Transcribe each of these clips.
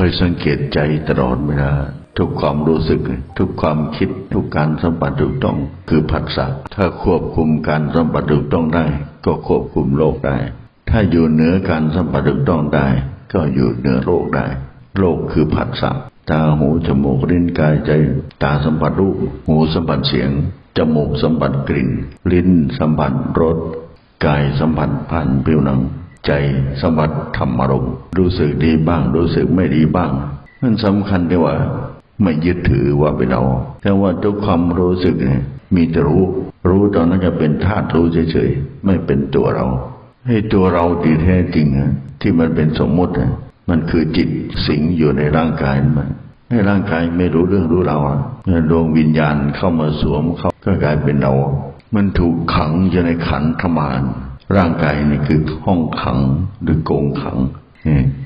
อยสังเกตใจตลอดเวลาทุกความรู้สึก ทุกความคิดทุกการสัมผัสถูกต้องคือผัสสะถ้าควบคุมการสัมผัสถูกต้องได้ ก็ควบคุมโลกได้ ถ้าอยู่เหนือการสัมผัสถูกต้องได้ ก็อยู่เหนือโลกได้ โลกคือผัสสะตาหูจมูกลิ้นกายใจ ตาสัมผัสรูป หูสัมผัสเสียงจมูกสัมผัสกลิ่น ลิ้นสัมผัสรสกายสัมผัสผ่านผิวหนัง ใจสมผัสธรรมารมณ์รู้สึกดีบ้าง รู้สึกไม่ดีบ้างมันสำคัญที่ว่า ไม่ยึดถือว่าเป็นเราแต่ว่าทุกความรู้สึกเนี่ยมีแต่รู้ รู้ตอนนั้นจะเป็นธาตุรู้เฉยๆไม่เป็นตัวเรา ให้ตัวเราที่แท้จริงอะที่มันเป็นสมมติอะมันคือจิตสิงอยู่ในร่างกายมันให้ร่างกายไม่รู้เรื่องรู้ราวอะดวงวิญญาณเข้ามาสวมเขาก็กลายเป็นเรา มันถูกขังอยู่ในขันธมาร ร่างกายนี่คือห้องขังหรือโกงขัง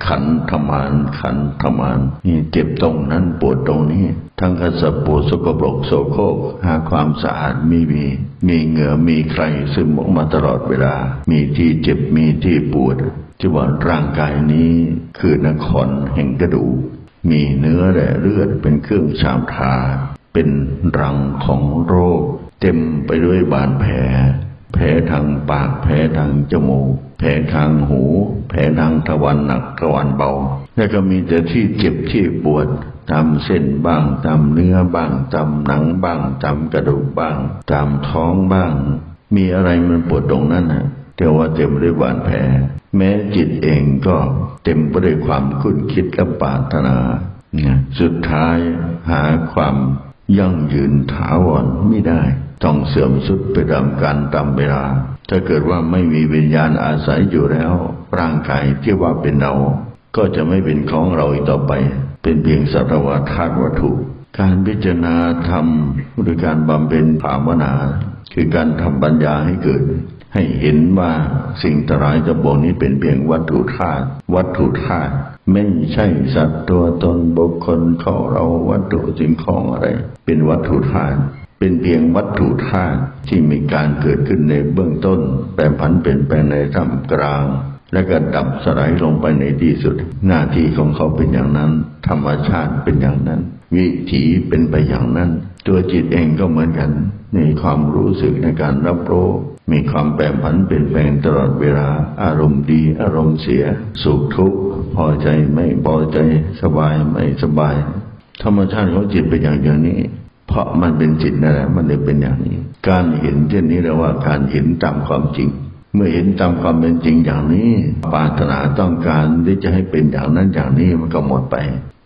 ขันธมานขันธมานนี่เจ็บตรงนั้นปวดตรงนี้ ทั้งกระสับปวดสกปรกโสโครกหาความสะอาดมีมีมีเหงื่อมีใครซึมออกมาตลอดเวลา มีที่เจ็บมีที่ปวดที่ว่าร่างกายนี้คือนครแห่งกระดูกมีเนื้อและเลือดเป็นเครื่องชามทา เป็นรังของโรค เต็มไปด้วยบาดแผล แผลทางปาก แผลทางจมูก แผลทางหู แผลทางทวารหนักทวารเบา แล้วก็มีแต่ที่เจ็บที่ปวดตามเส้นบ้างตามเนื้อบ้างตามหนังบ้างตามกระดูกบ้างตามท้องบ้าง มีอะไรมันปวดตรงนั้นนะแต่ว่าเต็มด้วยบาดแผล แม้จิตเองก็เต็มไปด้วยความคุ้นคิดและปรารถนาสุดท้ายหาความ ยั่งยืนถาวรไม่ได้ ต้องเสื่อมสุดไปตามการตามเวลา ถ้าเกิดว่าไม่มีวิญญาณอาศัยอยู่แล้ว ร่างกายที่ว่าเป็นเรา ก็จะไม่เป็นของเราอีกต่อไป เป็นเพียงสัตวธาตุวัตถุ การพิจารณาธรรมหรือการบำเพ็ญภาวนา คือการทำปัญญาให้เกิด ให้เห็นว่าสิ่งตรายจะบอกนี้เป็นเพียงวัตถุธาตุวัตถุธาตุไม่ใช่สัตว์ตัวตนบุคคลเขาเราวัตถุสิ่งของอะไร เป็นวัตถุธาตุเป็นเพียงวัตถุธาตุที่มีการเกิดขึ้นในเบื้องต้นแปรผันเปลี่ยนแปลงในท่ามกลาง และก็ดับสลายลงไปในที่สุด หน้าที่ของเขาเป็นอย่างนั้น ธรรมชาติเป็นอย่างนั้น วิถีเป็นไปอย่างนั้น ตัวจิตเองก็เหมือนกัน มีความรู้สึกในการรับรู้มีความแปรผันเปลี่ยนแปลงตลอดเวลา อารมณ์ดี อารมณ์เสีย สุขทุกข์พอใจไม่พอใจสบายไม่สบาย ธรรมชาติของจิตเป็นอย่างอย่างนี้ เพราะมันเป็นจิตนั่นแหละมันเลยเป็นอย่างนี้ การเห็นเช่นนี้เรียกว่าการเห็นตามความจริง เมื่อเห็นตามความเป็นจริงอย่างนี้ ปรารถนาต้องการที่จะให้เป็นอย่างนั้นอย่างนี้มันก็หมดไป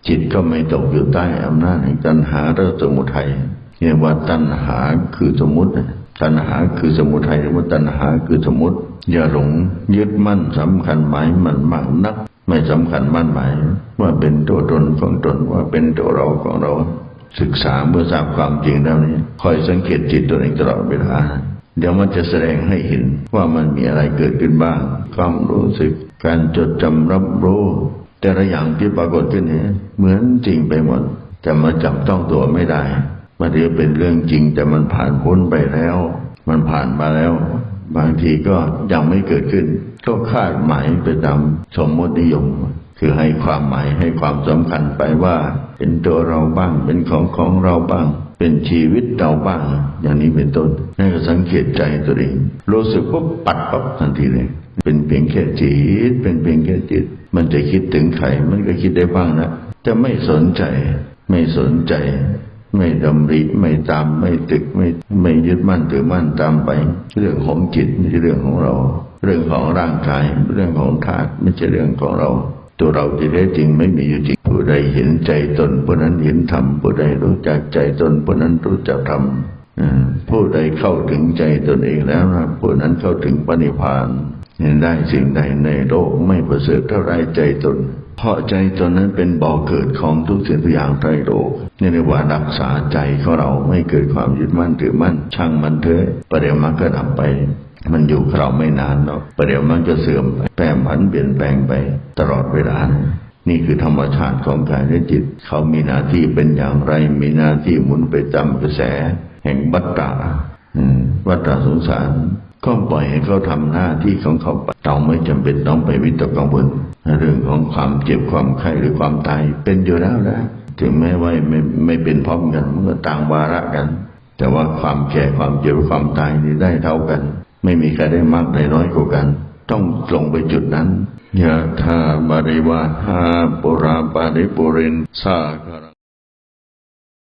จิตก็ไม่ตกอยู่ใต้อำนาจแห่งตัณหาและสมุทัยเรียกว่าตัณหาคือสมมติตัณหาคือสมุทัยหรือว่าตัณหาคือสมมติอย่าหลงยึดมั่นสำคัญหมายมันมากนัก ไม่สำคัญมั่นหมาย ว่าเป็นตัวตนของตนว่าเป็นตัวเราของเรา ศึกษาเมื่อทราบความจริงแล้วนี้คอยสังเกตจิตตัวเองตลอดเวลา เดี๋ยวมันจะแสดงให้เห็นว่ามันมีอะไรเกิดขึ้นบ้างความรู้สึก การจดจำรับรู้ แต่ละอย่างที่ปรากฏขึ้นเนี้เหมือนจริงไปหมด แต่มันจับต้องตัวไม่ได้ มันเรียกเป็นเรื่องจริง แต่มันผ่านพ้นไปแล้ว มันผ่านมาแล้ว บางทีก็ยังไม่เกิดขึ้น ก็คาดหมายไปตามสมมตินิยมคือให้ความหมายให้ความสำคัญไปว่า เป็นตัวเราบ้างเป็นของของเราบ้าง เป็นชีวิตเราบ้าง อย่างนี้เป็นต้นนั่นก็สังเกตใจตัวเองรู้สึกปุ๊บปัดปั๊บทันทีเลย เป็นเพียงแค่จิต เป็นเพียงแค่จิต มันจะคิดถึงใครมันก็คิดได้บ้างนะจะไม่สนใจ ไม่สนใจ ไม่ดำริไม่ตามไม่ตึกไม่ไม่ยึดมั่นถือมั่นตามไป เรื่องของจิตไม่ใช่เรื่องของเรา เรื่องของร่างกายเรื่องของธาตุไม่ใช่เรื่องของเรา ตัวเราที่แท้จริงไม่มีอยู่จริง ผู้ใดเห็นใจตนผู้นั้นเห็นธรรมผู้ใดรู้จักใจตนผู้นั้นรู้จักธรรมผู้ใดเข้าถึงใจตนเองแล้วนะผู้นั้นเข้าถึงปณิพานเห็นได้สิ่งใดในโลกไม่ประเสริฐเท่าไรใจตน เพราะใจตนนั้นเป็นบ่อเกิดของทุกสิ่งทุกอย่างในโลกนี่เรียกว่ารักษาใจของเราไม่เกิดความยึดมั่นถือมั่นช่างมันเถอะประเดี๋ยวมันก็ดับไป มันอยู่กับเราไม่นานหรอกประเดี๋ยวมันก็เสื่อมไปแปรผันเปลี่ยนแปลงไปตลอดเวลา นี่คือธรรมชาติของกายและจิต เขามีหน้าที่เป็นอย่างไร มีหน้าที่หมุนไปตามกระแส แห่งวัฏฏะวัฏฏะสงสาร ก็ปล่อยให้เขาทำหน้าที่ของเขาไปเราไม่จำเป็นต้องไปวิตกกังวลเรื่องของความเจ็บความไข้หรือความตายเป็นอยู่แล้วนะถึงแม้ว่าไม่ไม่เป็นพร้อมกันมันก็ต่างวาระกัน แต่ว่าความแก่ความเจ็บความตายนี่ได้เท่ากัน ไม่มีใครได้มากได้น้อยกว่ากัน ต้องลงไปจุดนั้นยะธาบริวาหาปุราปาริปุเรนสาคาร